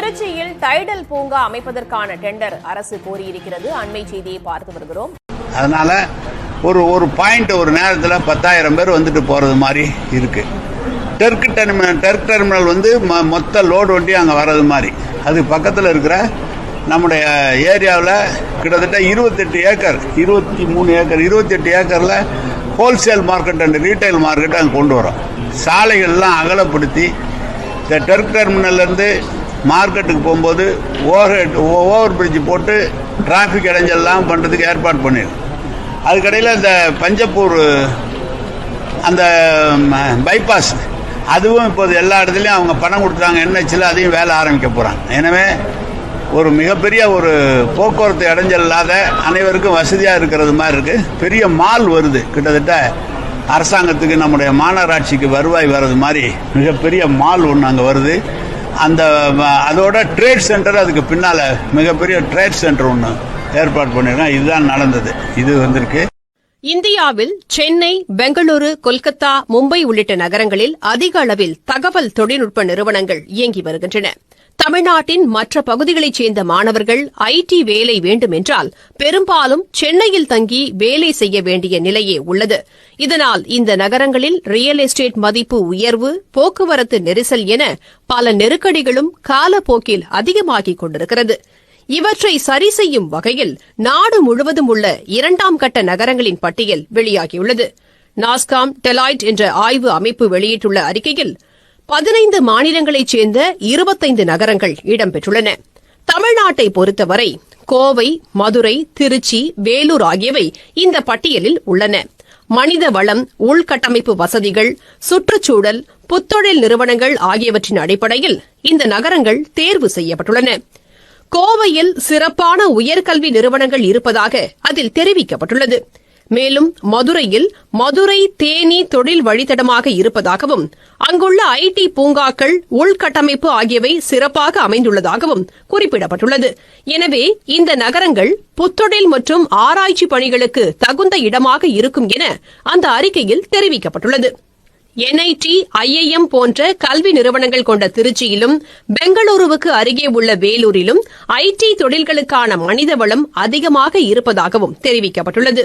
Tidal பூங்கா அமைப்பதற்கான tender அரசு கோரியிருக்கிறது. அண்மை செய்தியை பார்த்து வருகிறோம். அதனால ஒரு ஒரு பாயிண்ட் ஒரு நேரத்தில் பத்தாயிரம் பேர் வந்துட்டு போகிறது மாதிரி இருக்கு. டெர்க் டெர்மினல் டெர்க் டெர்மினல் வந்து ம- மொத்த லோடு வண்டி அங்கே வர்றது மாதிரி. அது பக்கத்தில் இருக்கிற நம்முடைய ஏரியாவில் கிட்டத்தட்ட இருபத்தெட்டு ஏக்கர் இருபத்தி மூணு ஏக்கர் இருபத்தெட்டு ஏக்கரில் wholesale market and retail market அங்கே கொண்டு வரோம். சாலைகள்லாம் அகலப்படுத்தி இந்த டெர்க் டெர்மினல்லேருந்து மார்க்கெட்டுக்கு போகும்போது ஓவர் ஓவர் பிரிட்ஜ் போட்டு டிராஃபிக் இடைஞ்சல்லாம் பண்ணுறதுக்கு ஏற்பாடு பண்ணிடும் அதுக்கடையில் இந்த பஞ்சப்பூர் அந்த பைபாஸ் அதுவும் இப்போது எல்லா இடத்துலையும் அவங்க பணம் கொடுத்தாங்க என்ஹெச்சில் அதையும் வேலை ஆரம்பிக்க போகிறாங்க எனவே ஒரு மிகப்பெரிய ஒரு போக்குவரத்து இடைஞ்சல் இல்லாத அனைவருக்கும் வசதியாக இருக்கிறது மாதிரி இருக்குது பெரிய மால் வருது. கிட்டத்தட்ட அரசாங்கத்துக்கு நம்முடைய மாநகராட்சிக்கு வருவாய் வர்றது மாதிரி மிகப்பெரிய மால் ஒன்று அங்கே வருது. அந்த அதோட ட்ரேட் சென்டர் அதுக்கு பின்னால் மிகப்பெரிய ட்ரேட் சென்டர் ஒன்று ஏற்பாடு பண்ணியிருக்கோம் இதுதான் நடந்தது. இது வந்திருக்கு. இந்தியாவில் சென்னை பெங்களூரு கொல்கத்தா மும்பை உள்ளிட்ட நகரங்களில் அதிக அளவில் தகவல் தொழில்நுட்ப நிறுவனங்கள் இயங்கி வருகின்றன. தமிழ்நாட்டின் மற்ற பகுதிகளைச் சேர்ந்த மாணவர்கள் ஐடி வேலை வேண்டுமென்றால் பெரும்பாலும் சென்னையில் தங்கி வேலை செய்ய வேண்டிய நிலையே உள்ளது. இதனால் இந்த நகரங்களில் ரியல் எஸ்டேட் மதிப்பு உயர்வு போக்குவரத்து நெரிசல் என பல நெருக்கடிகளும் காலப்போக்கில் அதிகமாகிக் கொண்டிருக்கிறது. இவற்றை சரி செய்யும் வகையில் நாடு முழுவதும் உள்ள இரண்டாம் கட்ட நகரங்களின் பட்டியல் வெளியாகியுள்ளது. நாஸ்காம் டெலாய்ட் என்ற ஆய்வு அமைப்பு வெளியிட்டுள்ள அறிக்கையில் பதினைந்து மாநிலங்களைச் சேர்ந்த இருபத்தைந்து நகரங்கள் இடம்பெற்றுள்ளன. தமிழ்நாட்டை பொறுத்தவரை கோவை மதுரை திருச்சி வேலூர் ஆகியவை இந்த பட்டியலில் உள்ளன. மனித வளம் உள்கட்டமைப்பு வசதிகள் சுற்றுச்சூழல் புத்தொழில் நிறுவனங்கள் ஆகியவற்றின் அடிப்படையில் இந்த நகரங்கள் தேர்வு செய்யப்பட்டுள்ளன. கோவையில் சிறப்பான உயர்கல்வி நிறுவனங்கள் இருப்பதாக அதில் தெரிவிக்கப்பட்டுள்ளது. மேலும் மதுரையில் மதுரை தேனி தொழில் வழித்தடமாக இருப்பதாகவும் அங்குள்ள ஐடி பூங்காக்கள் உள்கட்டமைப்பு ஆகியவை சிறப்பாக அமைந்துள்ளதாகவும் குறிப்பிடப்பட்டுள்ளது. எனவே இந்த நகரங்கள் புத்தொழில் மற்றும் ஆராய்ச்சி பணிகளுக்கு தகுந்த இடமாக இருக்கும் என அந்த அறிக்கையில் தெரிவிக்கப்பட்டுள்ளது. என்ஐடி ஐஐஎம் போன்ற கல்வி நிறுவனங்கள் கொண்ட திருச்சியிலும் பெங்களூருவுக்கு அருகே உள்ள வேலூரிலும் ஐடி தொழில்களுக்கான மனிதவளம் அதிகமாக இருப்பதாகவும் தெரிவிக்கப்பட்டுள்ளது.